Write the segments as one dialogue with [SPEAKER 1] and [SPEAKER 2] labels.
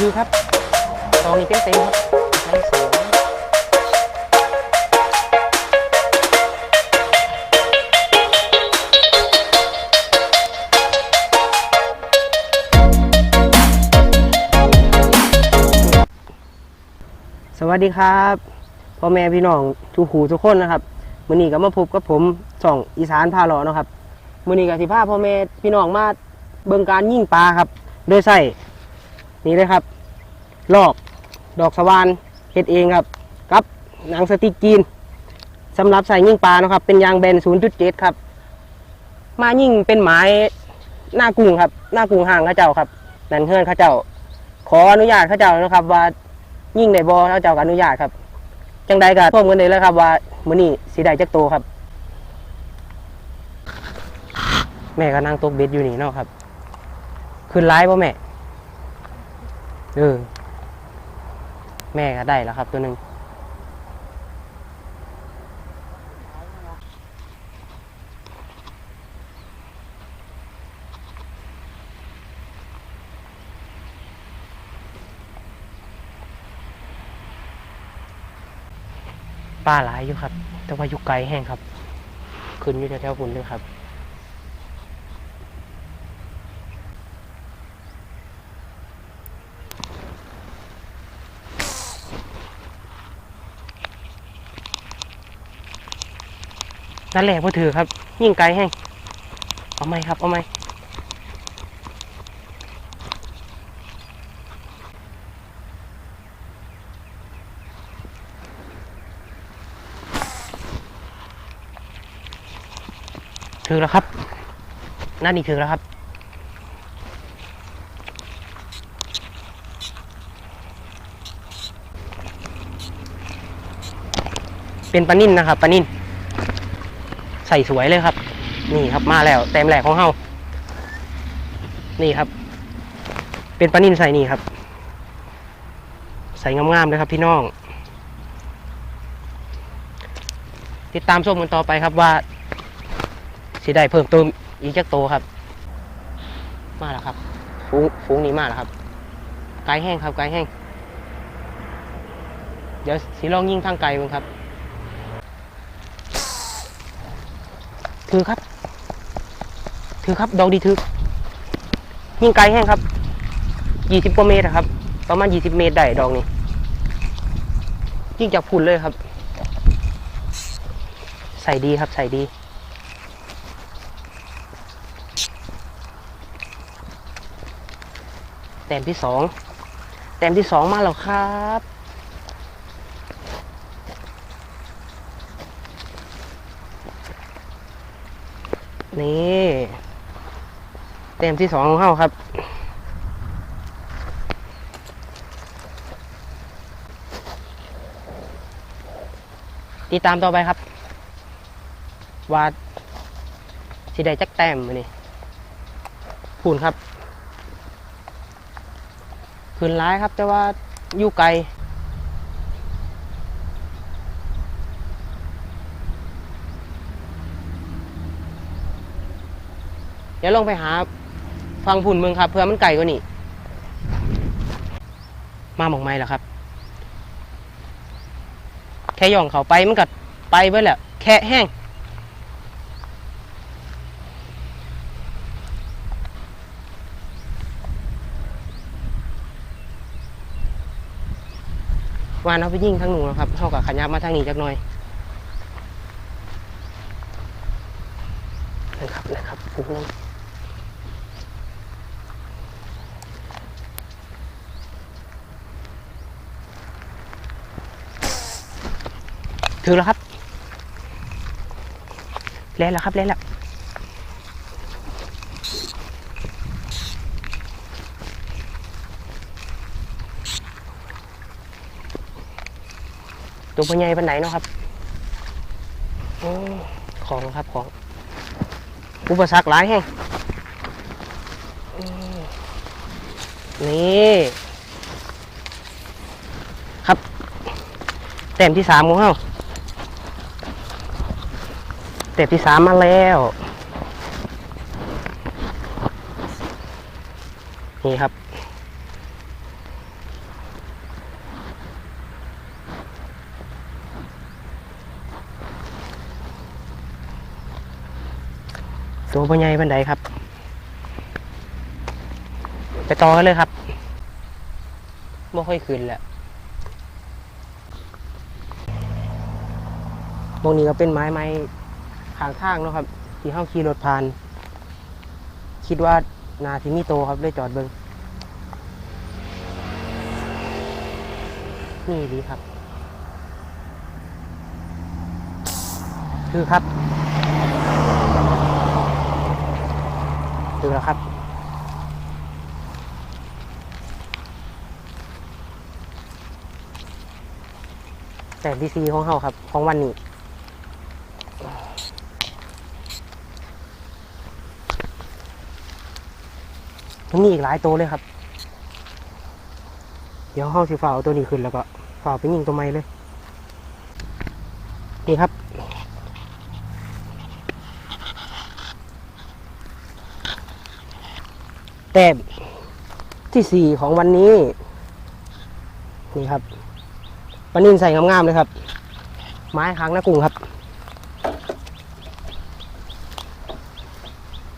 [SPEAKER 1] คือครับตองนี้เต็มเต็มครับใช้สองสวัสดีครับพ่อแม่พี่น้องทุกหูทุกคนนะครับมื้อนี้ก็มาพบกับผมส่องอีสานพาหลอเนาะครับมื้อนี้ก็สิพาพ่อแม่พี่น้องมาเบิ่งการยิ่งปลาครับ โดยใส่ นี่เลยครับ ลอกดอกสว่านเฮ็ดเองครับกับหนังสติกจีนสำหรับใส่ยิ่งปลานะครับ เป็นยางแบน 0.7 ครับ มายิ่งเป็นไม้หน้ากุ้งครับ หน้ากุ้งห่างข้าเจ้าครับ นั่นเฮือนข้าเจ้า ขออนุญาตข้าเจ้านะครับ ว่ายิ่งในบ่อข้าเจ้าก็อนุญาตครับ จังใดก็ท่วมกันเลยแล้วครับ ว่ามื้อนี้สิได้จักโตครับ แม่ก็นั่งตกเบ็ดอยู่นี่เนาะครับ ขึ้นไลฟ์ป่ะแม่ เออ แม่ก็ได้แล้วครับตัวหนึ่งปลาหลายอยู่ครับ แต่ว่าอยู่ไกลแห้งครับ ขึ้นอยู่แถวๆฝุ่นเลยครับ นั่นแหละพอถือครับ ยิ่งไกลแห้งเอาไหมครับ เอาไหมถือแล้วครับนั่นนี่ถือแล้วครับ เป็นปลานิ่นนะครับปลานิ่น ใส่สวยเลยครับ นี่ครับมาแล้วแต้มแรกของเฮานี่ครับ เป็นปลานินใส่นี่ครับ ใส่งามๆเลยครับพี่น้อง ติดตามชมกันต่อไปครับว่าสิได้เพิ่มเติมอีกจักโตครับ มาแล้วครับฟูงฟูงนี้มาแล้วครับไกลแห้งครับไกลแห้งเดี๋ยวสีลองยิ่งทางไกลมั้งครับ ถือครับ ถือครับ ดอกดีถือยิ่งไกลแห้งครับยี่สิบกว่าเมตรอะครับ ประมาณยี่สิบเมตรได้ดอกนี้ยิ่งจากพุ่นเลยครับ ใส่ดีครับใส่ดี แต้มที่สองแต้มที่สองมาแล้วครับ นี่เต็มที่สองของเขาครับ ติดตามต่อไปครับ ว่าสิได้จักแต้มมือนี่พูนครับคืนร้ายครับ แต่ว่าอยู่ไกล ดี๋ยวลงไปหาฟังผุ่นเมืองครับเพื่อมันไก่กว่านี่ มาหมองไม้แล้วครับ แค่ย่องเขาไปมันกัดไปเบิดแหละแค่แห้งวานเอาไปยิงทางหนูนะครับเขากับขยับมาทางนี้จักหน่อยนะครับนะครับปุ๊บ นึงถือแล้วครับเล่นแล้วครับเล่นแล้วตัวปัญญาปันไหนเนาะครับอของครับของ อุปสรรคหลายแห่งนี่ ครับ แต้มที่สามของเขา เต็ปที่สามมาแล้วนี่ครับ ตัวปัญญาบันไดครับ ไปต่อกันเลยครับไม่ค่อยคืนแหละมองนี้ก็เป็นไม้ไม้ ข้างทางเนาะครับ ที่เข้าขี่รถผ่าน คิดว่านาที่มีโตครับเลยจอดเบิงนี่ดีครับ คือครับคือแล้วครับแต่ดีซีของเขาครับ ของวันนี้ังมีอีกหลายตัวเลยครับ เดี๋ยวห้องสีฟ้าเอาตัวนี้ขึ้นแล้วก็ฝ่าไปยิงตัวไม้เลย นี่ครับ แต้มที่สี่ของวันนี้ นี่ครับปนินใส่งามๆเลยครับ ไม้ค้างหน้ากุ้งครับ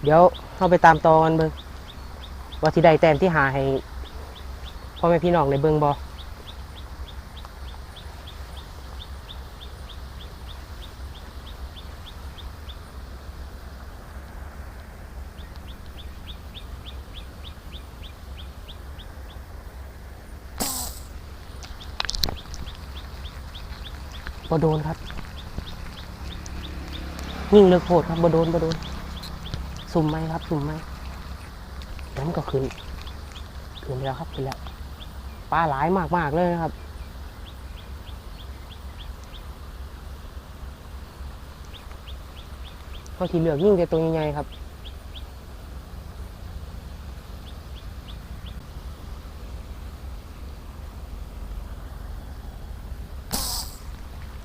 [SPEAKER 1] เดี๋ยวเข้าไปตามตอนเบิ่ง ว่าที่ใดแต้มที่หาให้พ่อแม่พี่น้องในเบิ่งบอบ่โดนครับ ยิ่งเลือกโหดครับบ่โดนบ่โดน สุ่มไหมครับ สุ่มไหม นั้นก็ขึ้นขึ้นแล้วครับขึ้นแล้วปลาหลายมากๆเลยนะครับเขาทีเหลือกยิ่งแต่ตัวใหญ่ๆครับ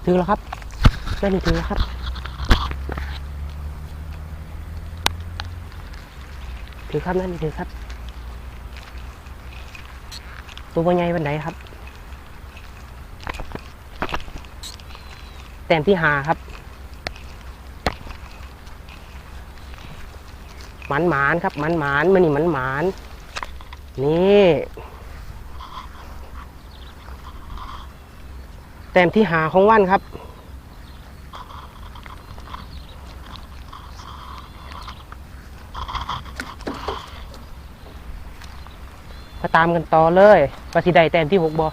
[SPEAKER 1] ถึงแล้วครับได้ถึงแล้วครับ ถือครับนั่นถือครับ ตัวใหญ่วันไหนครับ แต้มที่หาครับหมันหมานครับหมันหมานมันนี่หมันหมานนี่แต้มที่หาของวันครับ ตามกันต่อเลยปฏิใดแต้มที่หกบอ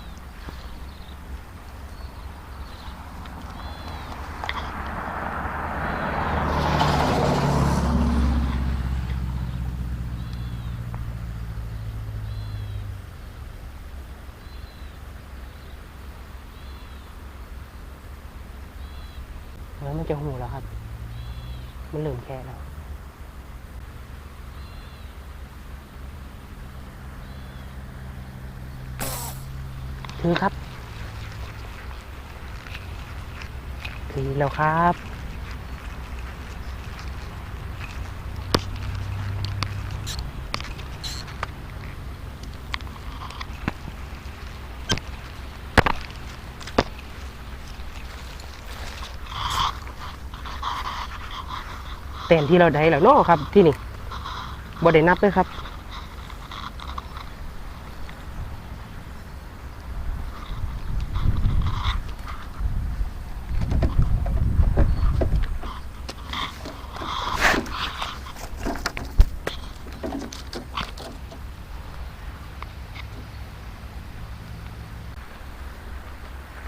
[SPEAKER 1] แล้วมันจะหูแล้วครับ มันเหลื่อมแค่แล้ว ถือครับถือแล้ว ครับ เต้นที่เราได้แล้วเนาะครับที่นี่บ่ได้นับเลยครับ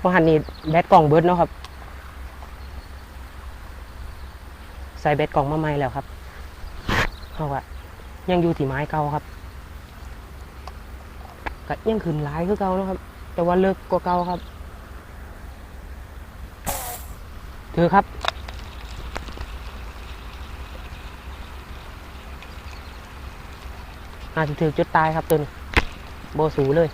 [SPEAKER 1] เพราะหันนี่แบตกล่องเบิร์ดเนาะครับ ใส่แบตกล่องมาใหม่แล้วครับเพราะว่ายังอยู่ที่ไม้เก่าครับก็ยังขึ้นหลายคือเก่าเนาะครับ แต่ว่าเลิกกว่าเก่าครับ ถือครับอาจจะถือจุดตายครับตัวนี้โบสูเลย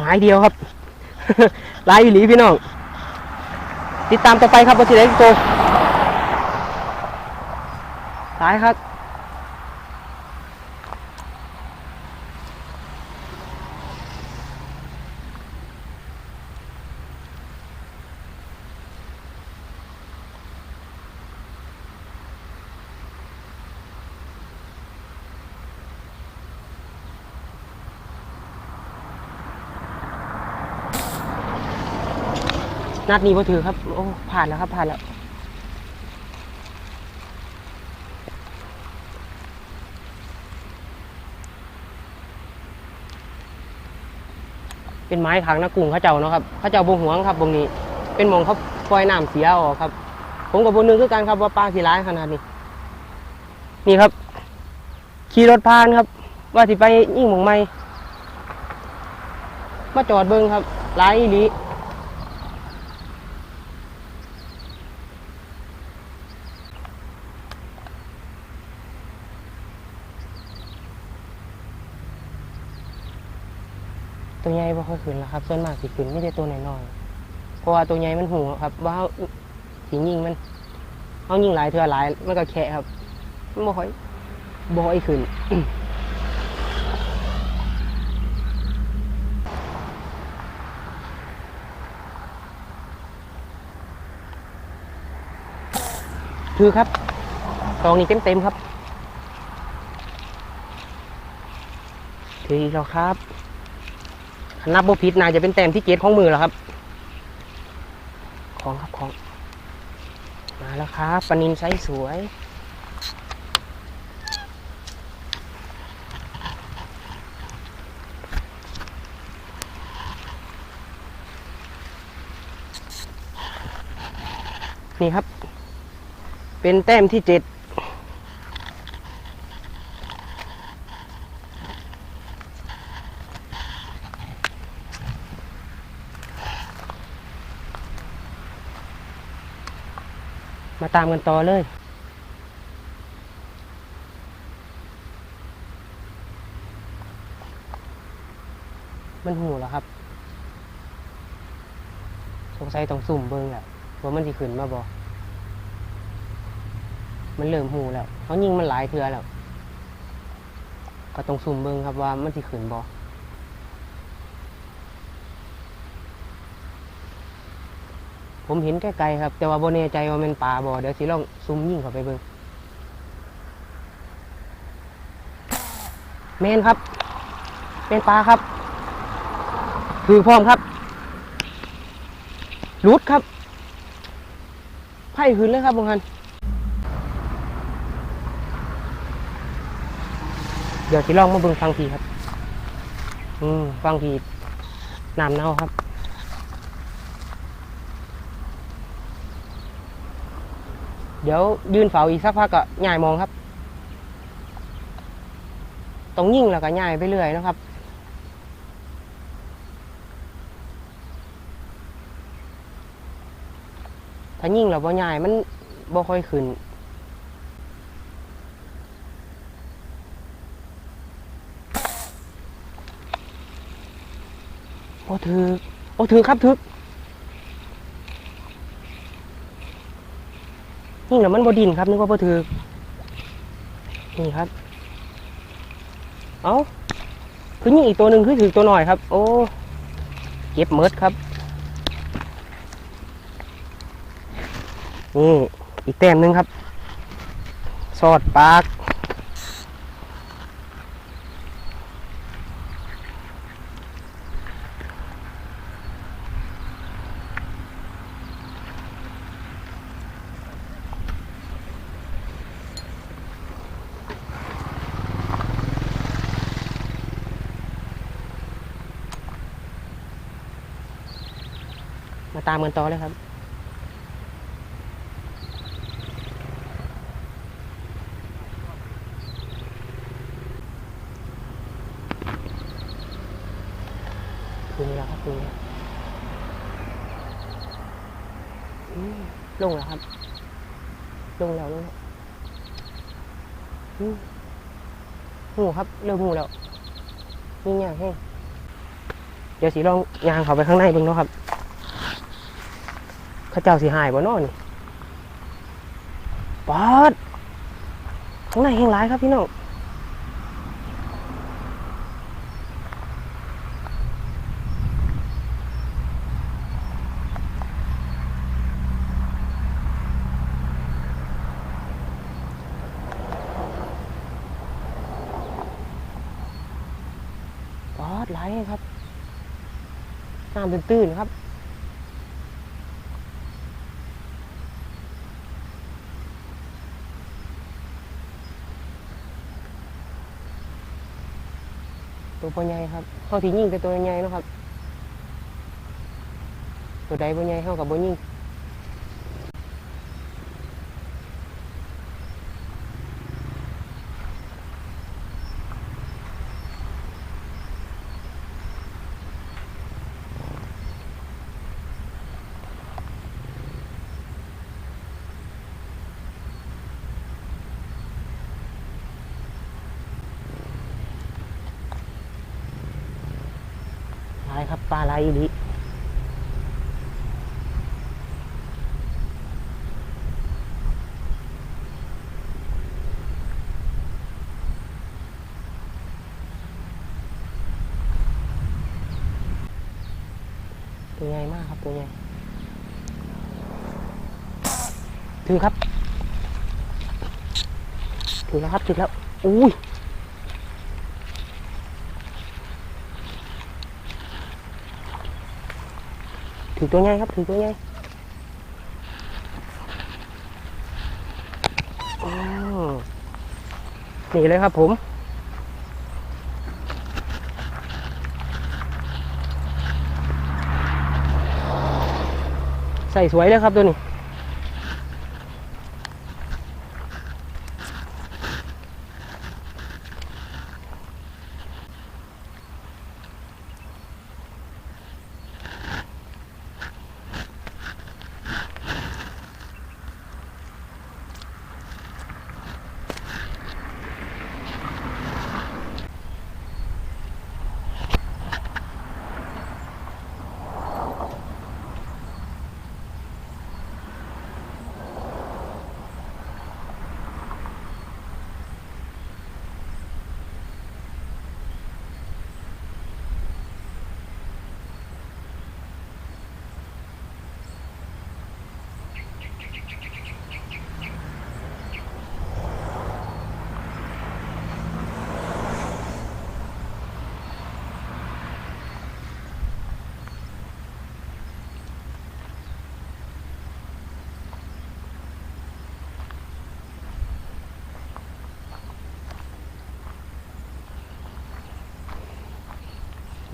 [SPEAKER 1] หมายเดียวครับลายอีหลีพี่น้อง ติดตามต่อไปครับว่าสิได้โตตายครับ นัดนี้พอถือครับ โอ้ ผ่านแล้วครับ ผ่านแล้ว เป็นไม้ขังนะกุ้งเขาเจ้าเนาะครับเขาเจ้าบงหวงครับบงนี้ เป็นหมองเขาปล่อยน้ำเสียออกครับ ผมกับบนนึงคือกันครับว่าปลาสีร้ายขนาดนี้ นี่ครับ ขี่รถผ่านครับ ว่าสิไปยิ่งหมองไม่มาจอดเบิ้งครับร้ายอีหลี ตัวใหญ่บ่ค่อยขึ้นแล้วครับส่วนมากสิขึ้นไม่ได้ตัวน้อยๆเพราะว่าตัวใหญ่มันหูครับ ว่าเราสิยิงมันเขายิงหลายเทื่อหลายมันก็แค่ครับมันบ่ค่อยบ่ค่อยขึ้นคือครับตองนี้เต็มเต็มครับ ถืออีกแล้วครับ นับโบพิษนาจะเป็นแต้มที่เจ็ดของมือแล้วครับ ของครับของ มาแล้วครับปนินไซส์สวยนี่ครับ เป็นแต้มที่เจ็ด ตามกันต่อเลยมันหูแล้วครับ สงสัยต้องสุ่มเบิ้งแหละว่ามันสิขึ้นมาบ่มันเริ่มหูแล้วเขายิงมันหลายเทือแล้ว ก็ต้องสุ่มเบิ้งครับว่ามันสิขึ้นบ่ ผมเห็นไกลๆครับ แต่ว่าบ่แน่ใจว่ามันปลาบ่เดี๋ยวสิลองซุ่มยิ่งเข้าไปเบิ่งแมนครับเป็นปลาครับ คือพร้อมครับรุดครับไพ่ขึ้นเลยครับบางคันเดี๋ยวสิลองมาเบิ่งฟังทีครับ อืมฟังทีน้ำเน่าครับ เดี๋ยวยืนเฝ้าอีกสักพักก็ย่ายมองครับต้องยิ่งแล้วก็ย่ายไปเรื่อยนะครับถ้ายิ่งแล้วบ่ย่ายมันบ่ค่อยขึ้นโอ้ถือโอ้ถือครับถือ นี่แหละมันบดินครับนึกว่าบดถือนี่ครับ เอาคือนี่อีกตัวหนึ่งคือถือตัวหน่อยครับ โอ้เก็บเมิดครับนี่อีกแต้มหนึ่งครับ สอดปาก มาตามกันต่อเลยครับถึงแล้วครับถึงแล้ลงแล้วครับ ลงแล้วลงแล้วหูครับ เริ่มหูแล้วนี่ยางแห้งเดี๋ยวสีลองยางเขาไปข้างในเบิ่งเนาะครับ ข้าเจ้าสีหายบ่นอนปอดข้างในแหงร้ายครับพี่น้องปอดไหลครับน้ำตื้นๆครับ ตัวพ่อใหญ่ครับเขาที่ยิ่งแต่ตัวใหญ่นะครับ ตัวใดพ่อใหญ่เขากับบ่ยิ่ง ครับปลาไหลอีหลิตัวใหญ่มากครับตัวใหญ่ถือครับ ถือแล้วครับ ถือแล้ว อุ้ย ถือตัวใหญ่ครับถือตัวใหญ่อ้าวนี่เลยครับผมใส่สวยเลยครับตัวนี้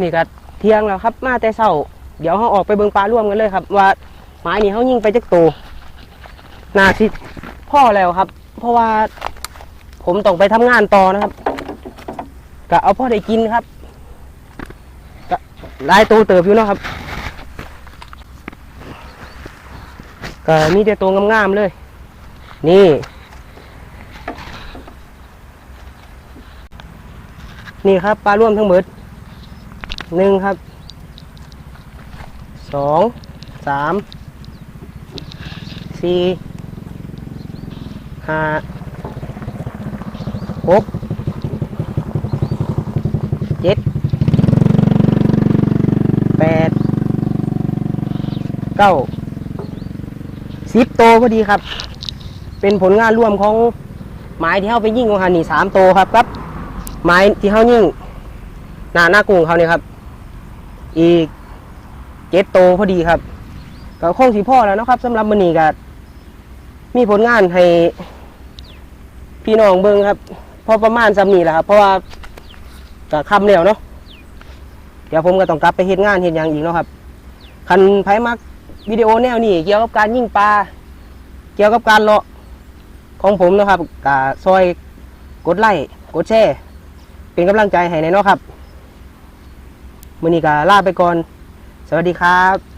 [SPEAKER 1] นี่ก็เที่ยงแล้วครับ มาแต่เช้า เดี๋ยวเขาออกไปเบิงปลาร่วมกันเลยครับ ว่าไม้นี่เขายิงไปจักโตนาสิพ่อแล้วครับ เพราะว่าผมต้องไปทำงานต่อนะครับก็เอาพ่อได้กินครับก็ลายตัวเติบอยู่เนาะครับก็มีแต่ตัวงามๆเลย นี่ นี่ครับปลาร่วมทั้งหมด หนึ่งครับสองสามสี่ห้าหกเจ็ดแปดเก้าสิบโตพอดีครับ เป็นผลงานร่วมของไม้ที่เขาไปยิ่งของหันนี่สามโตครับครับ ไม้ที่เขายิ่งหน้าหน้ากุ้งเขาเนี่ยครับ อีกเจ็ดโตพอดีครับก็คงสีพ่อแล้วนะครับสำหรับมือนี้ก็มีผลงานให้ พี่น้องเบิ่งครับพอประมาณสำนีแหละครับ เพราะว่าก็คำแล้วเนาะเดี๋ยวผมก็ต้องกลับไปเฮ็ดงานเฮ็ดอย่างอีกเนาะครับ คันไผมักวิดีโอแนวนี้เกี่ยวกับการยิงปลาเกี่ยวกับการเลาะของผมนะครับก็ซอยกดไลค์กดแชร์เป็นกำลังใจให้ในเนาะครับ มือนี้ก็ลาไปก่อน สวัสดีครับ